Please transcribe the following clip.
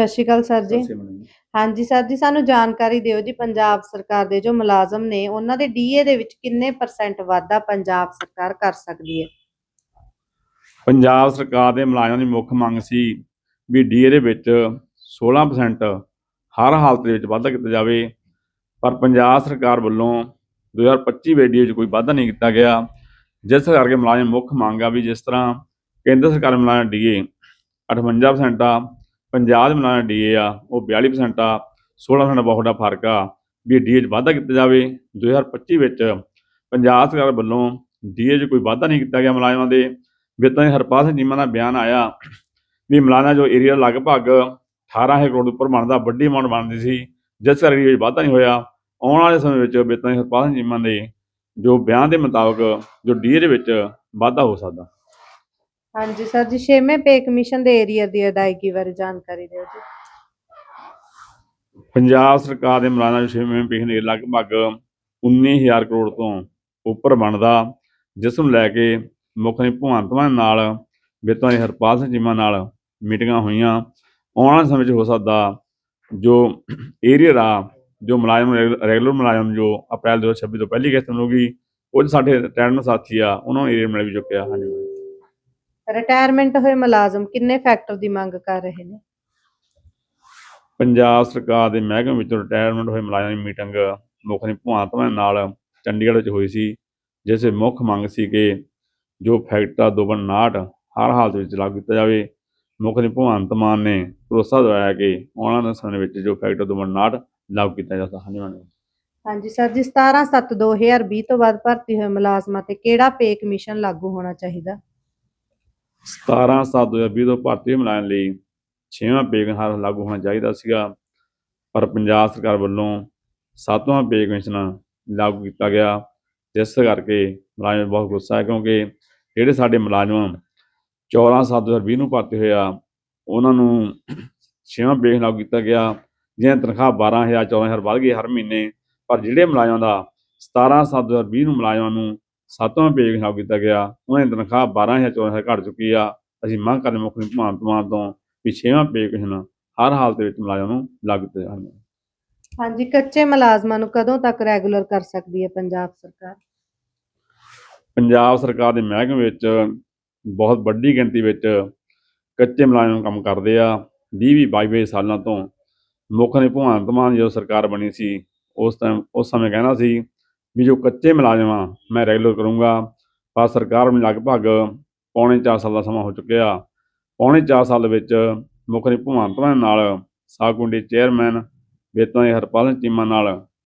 ਸਤਿ ਸ਼੍ਰੀ ਅਕਾਲ ਸਰ ਜੀ। ਹਾਂਜੀ ਸਰ ਜੀ ਸਾਨੂੰ ਜਾਣਕਾਰੀ ਦਿਓ ਜੀ ਪੰਜਾਬ ਸਰਕਾਰ ਦੇ ਜੋ ਮੁਲਾਜ਼ਮ ਨੇ ਉਹਨਾਂ ਦੇ ਡੀਏ ਦੇ ਵਿੱਚ ਕਿੰਨੇ ਪਰਸੈਂਟ ਵਾਧਾ ਪੰਜਾਬ ਸਰਕਾਰ ਕਰ ਸਕਦੀ ਹੈ? ਪੰਜਾਬ ਸਰਕਾਰ ਦੇ ਮੁਲਾਜ਼ਮਾਂ ਦੀ ਮੁੱਖ ਮੰਗ ਸੀ ਵੀ ਡੀਏ ਦੇ ਵਿੱਚ 16% ਹਰ ਹਾਲਤ ਦੇ ਵਿੱਚ ਵਾਧਾ ਕੀਤਾ ਜਾਵੇ ਪਰ ਪੰਜਾਬ ਸਰਕਾਰ ਵੱਲੋਂ 2025 ਵਿੱਚ ਡੀਏ 'ਚ ਕੋਈ ਵਾਧਾ ਨਹੀਂ ਕੀਤਾ ਗਿਆ। ਜਿਸ ਕਰਕੇ ਮੁਲਾਜ਼ਮ ਮੁੱਖ ਮੰਗ ਆ ਵੀ ਜਿਸ ਤਰ੍ਹਾਂ ਕੇਂਦਰ ਸਰਕਾਰ ਮੁਲਾਜ਼ਮ ਡੀਏ 58% ਆ ਪੰਜਾਬ ਦੇ ਮੁਲਾਜ਼ਮ ਡੀਏ ਆ, ਉਹ 42% ਆ 16% ਬਹੁਤ ਵੱਡਾ ਫ਼ਰਕ ਆ, ਵੀ ਡੀਏ 'ਚ ਵਾਧਾ ਕੀਤਾ ਜਾਵੇ। 2025 ਵਿੱਚ ਪੰਜਾਬ ਸਰਕਾਰ ਵੱਲੋਂ ਡੀਏ 'ਚ ਕੋਈ ਵਾਧਾ ਨਹੀਂ ਕੀਤਾ ਗਿਆ ਮੁਲਾਜ਼ਮਾਂ ਦੇ। ਵਿੱਤਾਂ ਦੇ ਹਰਪਾਲ ਸਿੰਘ ਚੀਮਾ ਦਾ ਬਿਆਨ ਆਇਆ ਵੀ ਮਲਾਨਾ ਜੋ ਏਰੀਆ ਲਗਭਗ 18000 ਕਰੋੜ ਉੱਪਰ ਬਣਦਾ, ਵੱਡੀ ਅਮਾਉਂਟ ਬਣਦੀ ਸੀ, ਜਿਸ ਕਰਕੇ ਇਹ ਵਾਧਾ ਨਹੀਂ ਹੋਇਆ। ਆਉਣ ਵਾਲੇ ਸਮੇਂ ਵਿੱਚ ਵਿੱਤਾਂ ਦੇ ਹਰਪਾਲ ਸਿੰਘ ਚੀਮਾ ਦੇ ਜੋ ਬਿਆਨ ਦੇ ਮੁਤਾਬਕ ਜੋ ਡੀਏ ਦੇ ਵਿੱਚ ਵਾਧਾ ਹੋ ਸਕਦਾ। ਹਾਂਜੀ, ਸਰ ਜੀ, ਛੇਵੇਂ ਪੇ ਕਮਿਸ਼ਨ ਦੇ ਏਰੀਆ ਦੀ ਅਦਾਇਗੀ ਬਾਰੇ ਜਾਣਕਾਰੀ ਦਿਓ ਜੀ। ਪੰਜਾਬ ਸਰਕਾਰ ਦੇ ਮੁਲਾਜ਼ਮਾਂ ਛੇਵੇਂ ਪੀਣ ਦੇ ਲਗਭਗ 19000 ਕਰੋੜ ਤੋਂ ਉੱਪਰ ਬਣਦਾ, ਜਿਸ ਨੂੰ ਲੈ ਕੇ ਮੁੱਖ ਨੇ ਭਗਵੰਤ ਨਾਲ, ਵਿੱਤਾਂ ਦੇ ਹਰਪਾਲ ਸਿੰਘ ਚੀਮਾ ਨਾਲ ਮੀਟਿੰਗਾਂ ਹੋਈਆਂ। ਆਉਣ ਵਾਲੇ ਸਮੇਂ 'ਚ ਹੋ ਸਕਦਾ ਜੋ ਏਰੀਆ ਦਾ, ਜੋ ਮੁਲਾਜ਼ਮ ਰੈਗੂਲਰ ਮੁਲਾਜ਼ਮ ਜੋ ਅਪ੍ਰੈਲ 2026 ਤੋਂ ਪਹਿਲੀ ਕਿਸ਼ਤ ਮਿਲੂਗੀ ਕੁਝ ਸਾਡੇ ਰਿਟਾਇਰਮੈਂਟ ਸਾਥੀ ਆ, ਉਹਨਾਂ ਨੂੰ ਏਰੀਆ ਮਿਲ ਵੀ ਚੁੱਕਿਆ। ਹਾਂਜੀ। ਰਿਟਾਇਰਮੈਂਟ ਹੋਏ ਮੁਲਾਜ਼ਮ ਕਿੰਨੇ ਫੈਕਟਰ ਦੀ ਮੰਗ ਕਰ ਰਹੇ ਨੇ? ਪੰਜਾਬ ਸਰਕਾਰ ਦੇ ਮਹਿਕਮੇ ਵਿੱਚੋਂ ਰਿਟਾਇਰਮੈਂਟ ਹੋਏ ਮੁਲਾਜ਼ਮਾਂ ਦੀ ਮੀਟਿੰਗ ਮੁੱਖ ਨੇ ਭਗਵੰਤ ਮਾਨ ਨਾਲ ਚੰਡੀਗੜ੍ਹ ਵਿੱਚ ਹੋਈ ਸੀ ਜਿਸ ਵਿੱਚ ਮੁੱਖ ਮੰਗ ਸੀ ਕਿ ਜੋ ਫੈਕਟਰ 259 ਹਰ ਹਾਲਤ ਵਿੱਚ ਲਾਗੂ ਕੀਤਾ ਜਾਵੇ। ਮੁੱਖ ਨੇ ਭਗਵੰਤ ਮਾਨ ਨੇ ਭਰੋਸਾ ਦਿਵਾਇਆ ਕਿ ਆਉਣ ਵਾਲੇ ਸਮੇਂ ਵਿੱਚ ਜੋ ਫੈਕਟਰ 259 ਲਾਗੂ ਕੀਤਾ ਜਾਵੇਗਾ ਹਾਂਜੀ ਮਾਨਯੋਗ ਹਾਂਜੀ ਸਰ ਜੀ 17 7 2020 ਤੋਂ ਬਾਅਦ ਭਰਤੀ ਹੋਏ ਮੁਲਾਜ਼ਮਾਂ ਤੇ ਕਿਹੜਾ ਪੇ ਕਮਿਸ਼ਨ ਲਾਗੂ ਹੋਣਾ ਚਾਹੀਦਾ? 17 7 2020 ਤੋਂ ਭਰਤੀ ਮੁਲਾਜ਼ਮ ਲਈ ਛੇਵਾਂ ਪੇ ਕਮਿਸ਼ਨ ਲਾਗੂ ਹੋਣਾ ਚਾਹੀਦਾ ਸੀਗਾ, ਪਰ ਪੰਜਾਬ ਸਰਕਾਰ ਵੱਲੋਂ ਸੱਤਵਾਂ ਪੇ ਕਮਿਸ਼ਨ ਲਾਗੂ ਕੀਤਾ ਗਿਆ, ਜਿਸ ਕਰਕੇ ਮੁਲਾਜ਼ਮ ਬਹੁਤ ਗੁੱਸਾ ਹੈ, ਕਿਉਂਕਿ ਜਿਹੜੇ ਸਾਡੇ ਮੁਲਾਜ਼ਮ 14 7 2020 ਨੂੰ ਭਰਤੀ ਹੋਇਆ ਉਹਨਾਂ ਨੂੰ ਛੇਵਾਂ ਪੇ ਲਾਗੂ ਕੀਤਾ ਗਿਆ ਜਿਹਨਾਂ ਦੀ ਤਨਖਾਹ 12000 14000 ਵੱਧ ਗਈ ਹਰ ਮਹੀਨੇ, ਪਰ ਜਿਹੜੇ ਮੁਲਾਜ਼ਮਾਂ ਦਾ 17 7 2020 ਨੂੰ ਮੁਲਾਜ਼ਮਾਂ ਨੂੰ ਸੱਤਵਾਂ ਪੇ ਲਾਗੂ ਕੀਤਾ ਗਿਆ ਉਹਨਾਂ ਦੀ ਤਨਖਾਹ 12000 14000 ਘਟ ਚੁੱਕੀ ਆ। ਅਸੀਂ ਮੰਗ ਕਰਦੇ ਮੁੱਖ ਮੰਤਰੀ ਤੋਂ ਵੀ ਛੇਵਾਂ ਪੇ ਕਮਿਸ਼ਨ ਹਰ ਹਾਲਤ ਦੇ ਵਿੱਚ ਮੁਲਾਜ਼ਮਾਂ ਨੂੰ ਲਾਗੂ ਕੀਤਾ ਜਾਵੇ। ਹਾਂਜੀ ਕੱਚੇ ਮੁਲਾਜ਼ਮਾਂ ਨੂੰ ਕਦੋਂ ਤੱਕ ਰੈਗੂਲਰ ਕਰ ਸਕਦੀ ਹੈ ਪੰਜਾਬ ਸਰਕਾਰ? ਪੰਜਾਬ ਸਰਕਾਰ ਦੇ ਮਹਿਕਮੇ ਵਿੱਚ ਬਹੁਤ ਵੱਡੀ ਗਿਣਤੀ ਵਿੱਚ ਕੱਚੇ ਮੁਲਾਜ਼ਮ ਕੰਮ ਕਰਦੇ ਆ। 20 ਵੀਹ 22 22 ਸਾਲਾਂ ਤੋਂ ਮੁੱਖ ਨੇ ਭਗਵੰਤ ਮਾਨ ਜਦੋਂ ਸਰਕਾਰ ਬਣੀ ਸੀ ਉਸ ਟਾਈਮ ਉਸ ਸਮੇਂ ਕਹਿਣਾ ਸੀ ਵੀ ਜੋ ਕੱਚੇ ਮੁਲਾਜ਼ਮ ਆ, ਮੈਂ ਰੈਗੂਲਰ ਕਰੂੰਗਾ। ਪਰ ਸਰਕਾਰ ਨੂੰ ਲਗਭਗ ਪੌਣੇ 4 ਸਾਲ ਦਾ ਸਮਾਂ ਹੋ ਚੁੱਕਿਆ। ਪੌਣੇ 4 ਸਾਲ ਵਿੱਚ ਮੁੱਖ ਨੇ ਭਗਵੰਤ ਮਾਨ ਨਾਲ ਸਾਗੁੰਡੀ ਚੇਅਰਮੈਨ ਵੇਤਨ ਦੇ ਹਰਪਾਲ ਸਿੰਘ ਚੀਮਾ ਨਾਲ